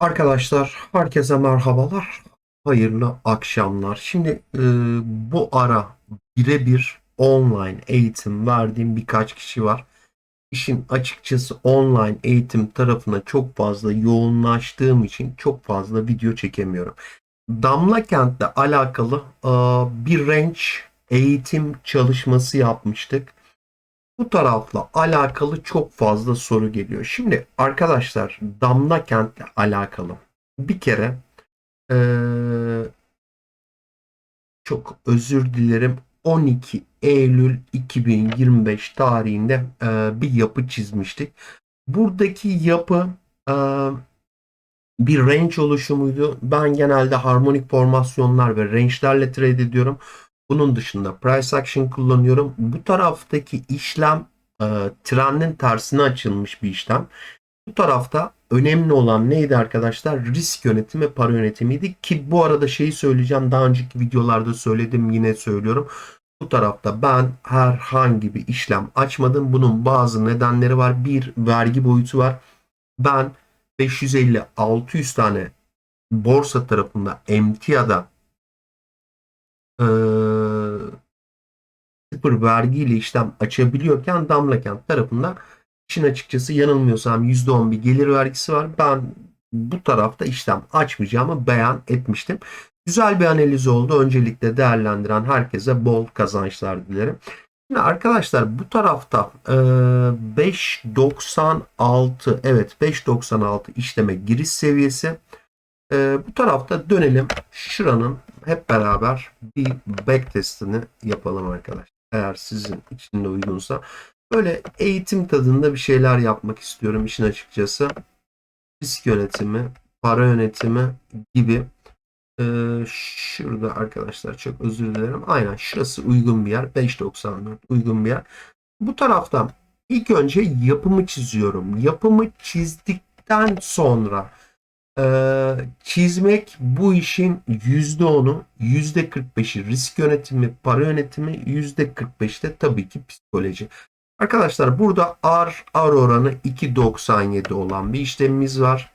Arkadaşlar herkese merhabalar. Hayırlı akşamlar. Şimdi e, bu ara birebir online eğitim verdiğim birkaç kişi var. İşin açıkçası online eğitim tarafına çok fazla yoğunlaştığım için çok fazla video çekemiyorum. Damla Kent'le alakalı e, bir range eğitim çalışması yapmıştık. Bu tarafla alakalı çok fazla soru geliyor. Şimdi arkadaşlar Damla Kent'le alakalı bir kere eee, çok özür dilerim 12 Eylül 2025 tarihinde eee, bir yapı çizmiştik. Buradaki yapı eee, bir range oluşumuydu. Ben genelde harmonik formasyonlar ve range'lerle trade ediyorum. Bunun dışında price action kullanıyorum. Bu taraftaki işlem e, trendin tersine açılmış bir işlem. Bu tarafta önemli olan neydi arkadaşlar? Risk yönetimi, para yönetimiydi ki bu arada şeyi söyleyeceğim. Daha önceki videolarda söyledim yine söylüyorum. Bu tarafta ben herhangi bir işlem açmadım. Bunun bazı nedenleri var. Bir vergi boyutu var. Ben 550-600 tane borsa tarafında emtiada eee sıfır vergiyle işlem açabiliyorken Damlakent tarafında işin açıkçası yanılmıyorsam %10 bir gelir vergisi var. Ben bu tarafta işlem açmayacağımı beyan etmiştim. Güzel bir analiz oldu. Öncelikle değerlendiren herkese bol kazançlar dilerim. Şimdi arkadaşlar bu tarafta e, 5.96 evet 5.96 işleme giriş seviyesi. Bu tarafta dönelim şuranın hep beraber bir back testini yapalım arkadaşlar. Eğer sizin için de uygunsa. Böyle eğitim tadında bir şeyler yapmak istiyorum işin açıkçası. Risk yönetimi, para yönetimi gibi. Ee, şurada arkadaşlar çok özür dilerim. Aynen şurası uygun bir yer. 5.94 uygun bir yer. Bu taraftan ilk önce yapımı çiziyorum. Yapımı çizdikten sonra ee, çizmek bu işin %10'u, %45'i risk yönetimi, para yönetimi, %45'te tabii ki psikoloji. Arkadaşlar burada R, R oranı 2.97 olan bir işlemimiz var.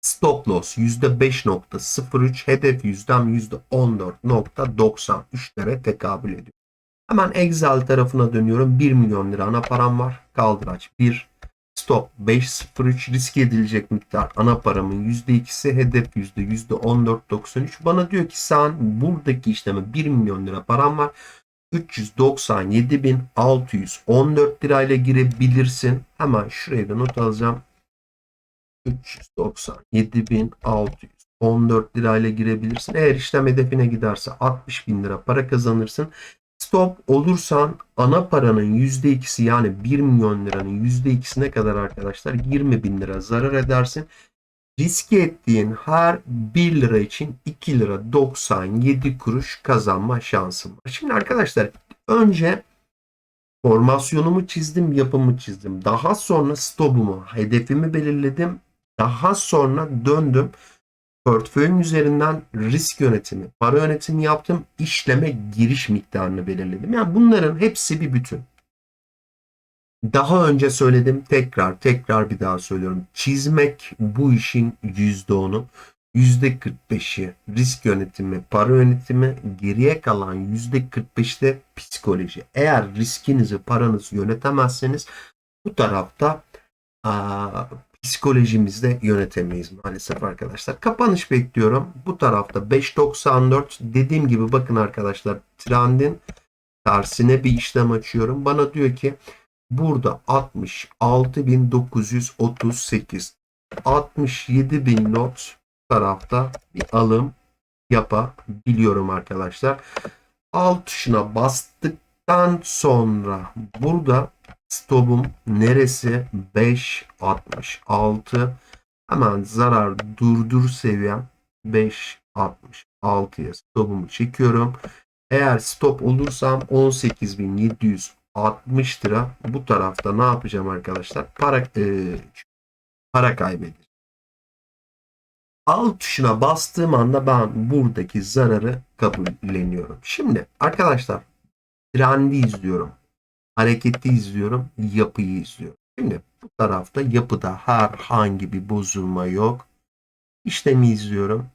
Stop loss %5.03, hedef yüzdem %14.93'lere tekabül ediyor. Hemen Excel tarafına dönüyorum. 1 milyon lira ana param var. Kaldıraç 1, Stop 5.03 risk edilecek miktar ana paramın %2'si hedef yüzde 14.93. Bana diyor ki sen buradaki işleme 1 milyon lira param var. 397.614 lirayla girebilirsin. Hemen şuraya da not alacağım. 397.614 lirayla girebilirsin. Eğer işlem hedefine giderse 60 bin lira para kazanırsın. Stop olursan ana paranın %2'si yani 1 milyon liranın %2'sine kadar arkadaşlar 20 bin lira zarar edersin. Riske ettiğin her 1 lira için 2 lira 97 kuruş kazanma şansın var. Şimdi arkadaşlar önce formasyonumu çizdim, yapımı çizdim. Daha sonra stopumu, hedefimi belirledim. Daha sonra döndüm portföyün üzerinden risk yönetimi, para yönetimi yaptım, işleme giriş miktarını belirledim. Yani bunların hepsi bir bütün. Daha önce söyledim tekrar tekrar bir daha söylüyorum. Çizmek bu işin %10'u. %45'i risk yönetimi, para yönetimi, geriye kalan %45'i de psikoloji. Eğer riskinizi, paranızı yönetemezseniz bu tarafta aa, psikolojimizde yönetemeyiz maalesef arkadaşlar. Kapanış bekliyorum. Bu tarafta 5.94 dediğim gibi bakın arkadaşlar trendin tersine bir işlem açıyorum. Bana diyor ki burada 66.938 67.000 not tarafta bir alım yapabiliyorum arkadaşlar. Alt tuşuna bastıktan sonra burada Stop'um neresi? 5.66. Hemen zarar durdur seviyem 5.66'ya stopumu çekiyorum. Eğer stop olursam 18.760 lira bu tarafta ne yapacağım arkadaşlar? Para e, para kaybedeceğim. Alt tuşuna bastığım anda ben buradaki zararı kabulleniyorum. Şimdi arkadaşlar trendi izliyorum hareketi izliyorum, yapıyı izliyorum. Şimdi bu tarafta yapıda herhangi bir bozulma yok. İşlemi izliyorum.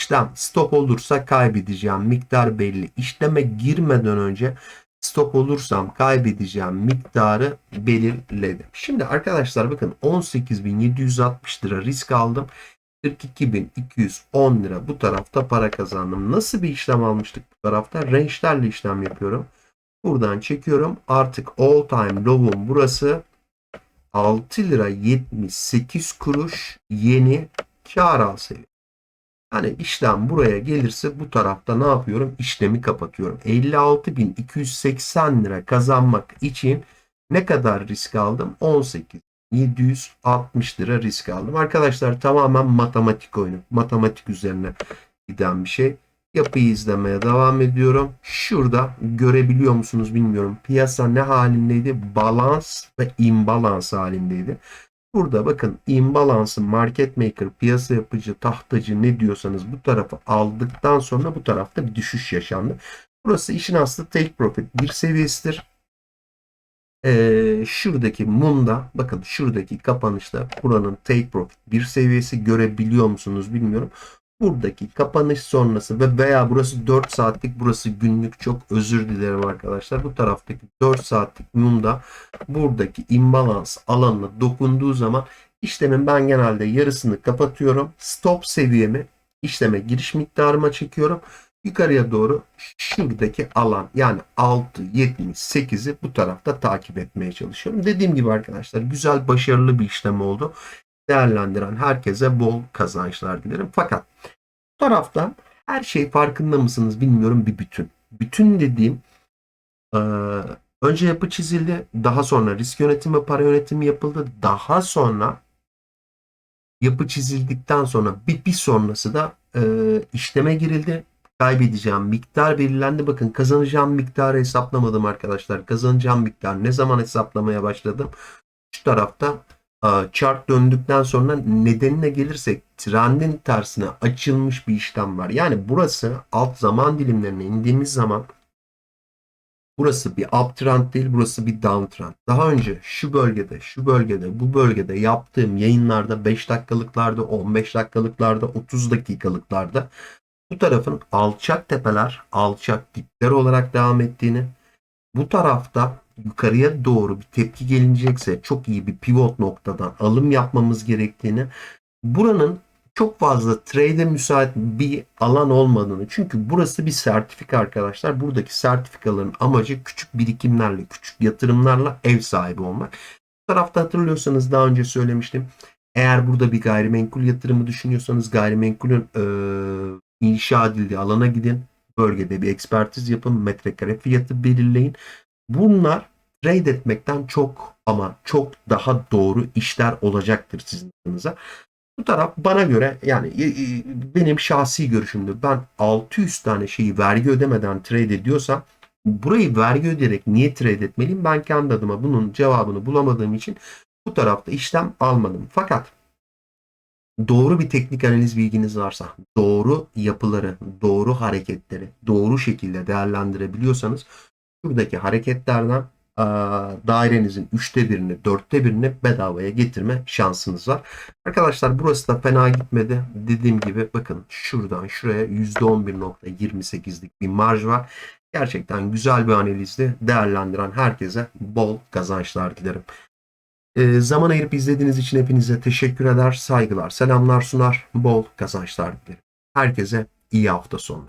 İşlem stop olursa kaybedeceğim miktar belli. İşleme girmeden önce stop olursam kaybedeceğim miktarı belirledim. Şimdi arkadaşlar bakın 18.760 lira risk aldım. 42.210 lira bu tarafta para kazandım. Nasıl bir işlem almıştık bu tarafta? Range'lerle işlem yapıyorum. Buradan çekiyorum. Artık all time low'um burası. 6 lira 78 kuruş yeni kar al seviye. Yani işlem buraya gelirse bu tarafta ne yapıyorum? İşlemi kapatıyorum. 56.280 lira kazanmak için ne kadar risk aldım? 18. 760 lira risk aldım. Arkadaşlar tamamen matematik oyunu. Matematik üzerine giden bir şey. Yapıyı izlemeye devam ediyorum. Şurada görebiliyor musunuz bilmiyorum. Piyasa ne halindeydi? Balans ve imbalans halindeydi. Burada bakın imbalansı market maker, piyasa yapıcı, tahtacı ne diyorsanız bu tarafı aldıktan sonra bu tarafta bir düşüş yaşandı. Burası işin aslı take profit bir seviyesidir. Ee, şuradaki mumda bakın şuradaki kapanışta buranın take profit bir seviyesi görebiliyor musunuz bilmiyorum. Buradaki kapanış sonrası ve veya burası 4 saatlik burası günlük çok özür dilerim arkadaşlar. Bu taraftaki 4 saatlik mumda buradaki imbalans alanına dokunduğu zaman işlemin ben genelde yarısını kapatıyorum. Stop seviyemi işleme giriş miktarıma çekiyorum. Yukarıya doğru şuradaki alan yani 6.78'i bu tarafta takip etmeye çalışıyorum. Dediğim gibi arkadaşlar güzel başarılı bir işlem oldu değerlendiren herkese bol kazançlar dilerim. Fakat bu tarafta her şey farkında mısınız bilmiyorum bir bütün. Bütün dediğim e, önce yapı çizildi. Daha sonra risk yönetimi para yönetimi yapıldı. Daha sonra yapı çizildikten sonra bir, bir sonrası da e, işleme girildi. Kaybedeceğim miktar belirlendi. Bakın kazanacağım miktarı hesaplamadım arkadaşlar. Kazanacağım miktar ne zaman hesaplamaya başladım? Şu tarafta chart döndükten sonra nedenine gelirsek trendin tersine açılmış bir işlem var. Yani burası alt zaman dilimlerine indiğimiz zaman burası bir uptrend değil burası bir downtrend. Daha önce şu bölgede şu bölgede bu bölgede yaptığım yayınlarda 5 dakikalıklarda 15 dakikalıklarda 30 dakikalıklarda bu tarafın alçak tepeler alçak dipler olarak devam ettiğini bu tarafta yukarıya doğru bir tepki gelinecekse çok iyi bir pivot noktadan alım yapmamız gerektiğini buranın çok fazla trade'e müsait bir alan olmadığını çünkü burası bir sertifika arkadaşlar. Buradaki sertifikaların amacı küçük birikimlerle, küçük yatırımlarla ev sahibi olmak. Bu tarafta hatırlıyorsanız daha önce söylemiştim. Eğer burada bir gayrimenkul yatırımı düşünüyorsanız gayrimenkulün e, inşa edildiği alana gidin. Bölgede bir ekspertiz yapın, metrekare fiyatı belirleyin. Bunlar trade etmekten çok ama çok daha doğru işler olacaktır sizin adınıza. Bu taraf bana göre yani benim şahsi görüşümdür. Ben 600 tane şeyi vergi ödemeden trade ediyorsam burayı vergi ödeyerek niye trade etmeliyim? Ben kendi adıma bunun cevabını bulamadığım için bu tarafta işlem almadım. Fakat doğru bir teknik analiz bilginiz varsa, doğru yapıları, doğru hareketleri doğru şekilde değerlendirebiliyorsanız şuradaki hareketlerden dairenizin üçte birini, dörtte birini bedavaya getirme şansınız var. Arkadaşlar burası da fena gitmedi. Dediğim gibi bakın şuradan şuraya %11.28'lik bir marj var. Gerçekten güzel bir analizdi. Değerlendiren herkese bol kazançlar dilerim. E, zaman ayırıp izlediğiniz için hepinize teşekkür eder, saygılar, selamlar sunar, bol kazançlar dilerim. Herkese iyi hafta sonu.